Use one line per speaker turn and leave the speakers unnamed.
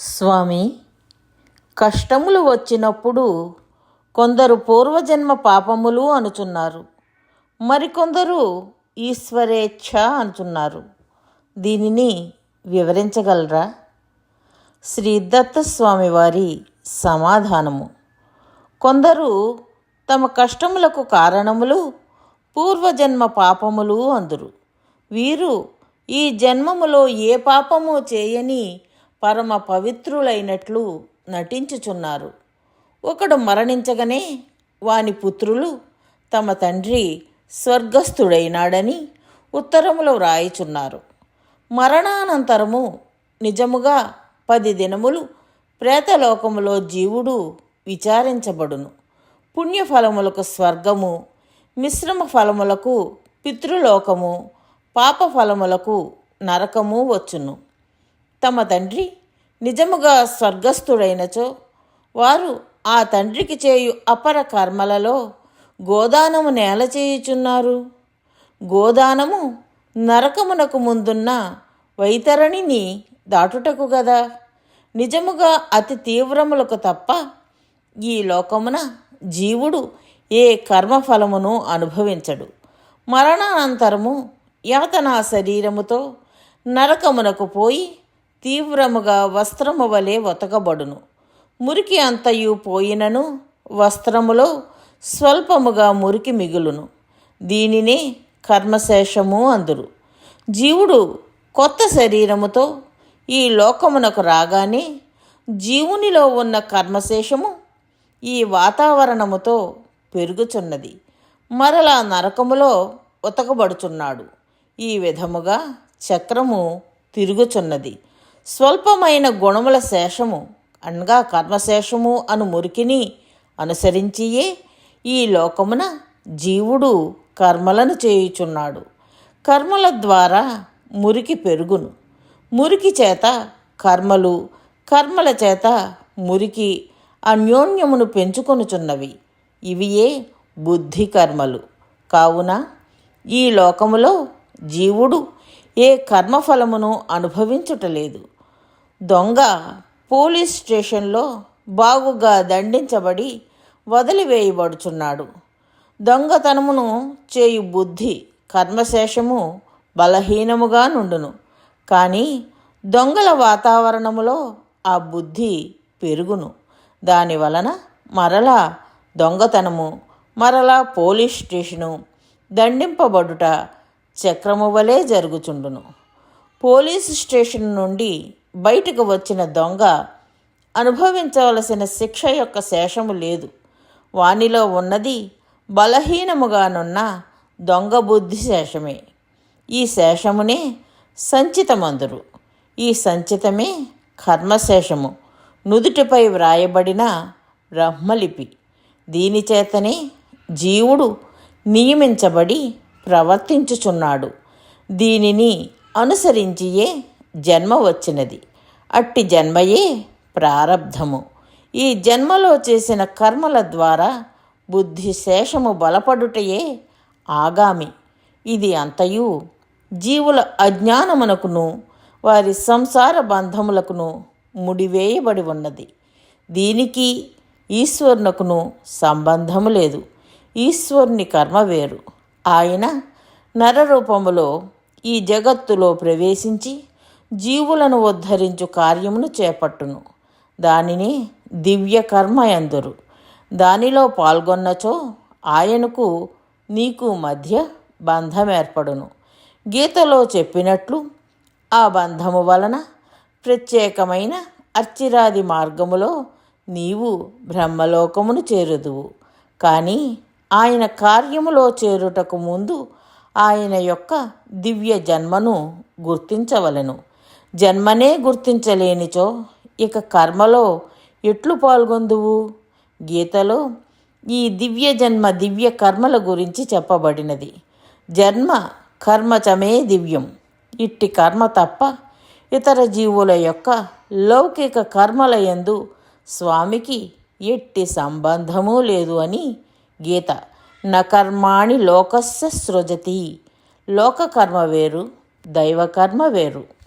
స్వామి కష్టములు వచ్చినప్పుడు కొందరు పూర్వజన్మ పాపములు అనుచున్నారు. మరికొందరు ఈశ్వరేచ్ఛ అనుచున్నారు. దీనిని వివరించగలరా? శ్రీ దత్తస్వామి వారి సమాధానము. కొందరు తమ కష్టములకు కారణములు పూర్వజన్మ పాపములు అందురు. వీరు ఈ జన్మములో ఏ పాపము చేయని పరమ పవిత్రులైనట్లు నటించుచున్నారు. ఒకడు మరణించగానే వాని పుత్రులు తమ తండ్రి స్వర్గస్థుడైనాడని ఉత్తరములో వ్రాయిచున్నారు మరణానంతరము నిజముగా పది దినములు ప్రేతలోకములో జీవుడు విచారించబడును. పుణ్యఫలములకు స్వర్గము మిశ్రమ ఫలములకు పితృలోకము పాప ఫలములకు నరకము వచ్చును. తమ తండ్రి నిజముగా స్వర్గస్థుడైనచో వారు ఆ తండ్రికి చేయు అపర కర్మలలో గోదానము నేల చేయుచున్నారు. గోదానము నరకమునకు ముందున్న వైతరణిని దాటుటకు గదా. నిజముగా అతి తీవ్రములకు తప్ప ఈ లోకమున జీవుడు ఏ కర్మఫలమును అనుభవించడు. మరణానంతరము యాతనా శరీరముతో నరకమునకు పోయి తీవ్రముగా వస్త్రము వలె ఒతకబడును. మురికి అంతయు పోయినను వస్త్రములో స్వల్పముగా మురికి మిగులును. దీనినే కర్మశేషము అందురు. జీవుడు కొత్త శరీరముతో ఈ లోకమునకు రాగానే జీవునిలో ఉన్న కర్మశేషము ఈ వాతావరణముతో పెరుగుచున్నది. మరలా నరకములో ఉతకబడుచున్నాడు ఈ విధముగా చక్రము తిరుగుచున్నది. స్వల్పమైన గుణముల శేషము అనగా కర్మశేషము అను మురికిని అనుసరించియే ఈ లోకమున జీవుడు కర్మలను చేయుచున్నాడు. కర్మల ద్వారా మురికి పెరుగును. మురికి చేత కర్మలు కర్మల చేత మురికి అన్యోన్యమును పెంచుకొనుచున్నవి. ఇవియే బుద్ధి కర్మలు. కావున ఈ లోకములో జీవుడు ఏ కర్మఫలమును అనుభవించుటలేదు దొంగ పోలీస్ స్టేషన్లో బాగుగా దండించబడి వదిలివేయబడుచున్నాడు. దొంగతనమును చేయు బుద్ధి కర్మశేషము బలహీనముగా నుండును. కానీ దొంగల వాతావరణములో ఆ బుద్ధి పెరుగును. దాని వలన మరలా దొంగతనము మరలా పోలీస్ స్టేషను దండింపబడుట చక్రము వలె జరుగుచుండును. పోలీసు స్టేషన్ నుండి బయటకు వచ్చిన దొంగ అనుభవించవలసిన శిక్ష యొక్క శేషము లేదు. వానిలో ఉన్నది బలహీనముగానున్న దొంగ బుద్ధి శేషమే. ఈ శేషమునే సంచితమందురు. ఈ సంచితమే కర్మశేషము. నుదుటిపై వ్రాయబడిన బ్రహ్మలిపి. దీనిచేతనే జీవుడు నియమించబడి ప్రవర్తించుచున్నాడు. దీనిని అనుసరించియే జన్మ వచ్చినది. అట్టి జన్మయే ప్రారబ్ధము ఈ జన్మలో చేసిన కర్మల ద్వారా బుద్ధి శేషము బలపడుటయే ఆగామి. ఇది అంతయు జీవుల అజ్ఞానమునకును వారి సంసార బంధములకును ముడివేయబడి ఉన్నది. దీనికి ఈశ్వరునకును సంబంధము లేదు. ఈశ్వరుని కర్మ వేరు. ఆయన నరరూపములో ఈ జగత్తులో ప్రవేశించి జీవులను ఉద్ధరించు కార్యమును చేపట్టును. దానిని దివ్య కర్మ ఎందురు దానిలో పాల్గొన్నచో ఆయనకు నీకు మధ్య బంధం ఏర్పడును గీతలో చెప్పినట్లు ఆ బంధము వలన ప్రత్యేకమైన అర్చిరాది మార్గములో నీవు బ్రహ్మలోకమును చేరుదువు. కానీ ఆయన కార్యములో చేరుటకు ముందు ఆయన యొక్క దివ్య జన్మను గుర్తించవలెను. జన్మనే గుర్తించలేనిచో ఇక కర్మలో ఎట్లు పాల్గొందువు? గీతలో ఈ దివ్య జన్మ దివ్య కర్మల గురించి చెప్పబడినది. జన్మ కర్మచమే దివ్యం. ఇట్టి కర్మ తప్ప ఇతర జీవుల యొక్క లౌకిక కర్మల యందు స్వామికి ఎట్టి సంబంధము లేదు అని గీత. నకర్మాణి లోకస్య సృజతి. లోకకర్మ వేరు దైవకర్మ వేరు.